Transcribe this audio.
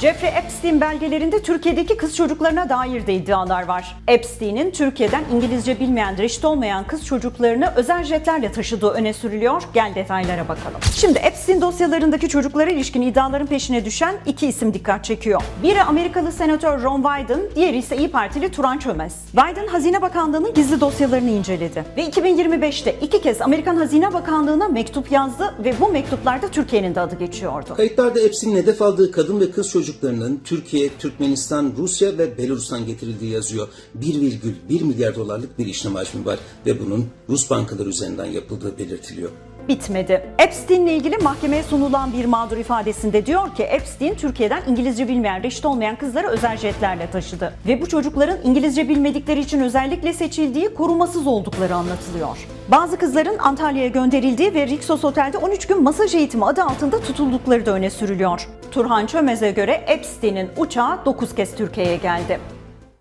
Jeffrey Epstein belgelerinde Türkiye'deki kız çocuklarına dair de iddialar var. Epstein'in Türkiye'den İngilizce bilmeyen, reşit olmayan kız çocuklarını özel jetlerle taşıdığı öne sürülüyor. Gel detaylara bakalım. Şimdi Epstein dosyalarındaki çocuklara ilişkin iddiaların peşine düşen iki isim dikkat çekiyor. Biri Amerikalı senatör Ron Wyden, diğeri ise İyi Partili Turan Çömez. Wyden Hazine Bakanlığı'nın gizli dosyalarını inceledi ve 2025'te iki kez Amerikan Hazine Bakanlığı'na mektup yazdı ve bu mektuplarda Türkiye'nin de adı geçiyordu. Kayıtlarda Epstein'in hedef aldığı kadın ve kız çocuklarının Türkiye, Türkmenistan, Rusya ve Belarus'tan getirildiği yazıyor. 1,1 milyar dolarlık bir işlem hacmi var ve bunun Rus bankaları üzerinden yapıldığı belirtiliyor. Bitmedi. Epstein'le ilgili mahkemeye sunulan bir mağdur ifadesinde diyor ki Epstein Türkiye'den İngilizce bilmeyen, reşit olmayan kızları özel jetlerle taşıdı. Ve bu çocukların İngilizce bilmedikleri için özellikle seçildiği, korumasız oldukları anlatılıyor. Bazı kızların Antalya'ya gönderildiği ve Rixos Otel'de 13 gün masaj eğitimi adı altında tutuldukları da öne sürülüyor. Turhan Çömez'e göre Epstein'in uçağı 9 kez Türkiye'ye geldi.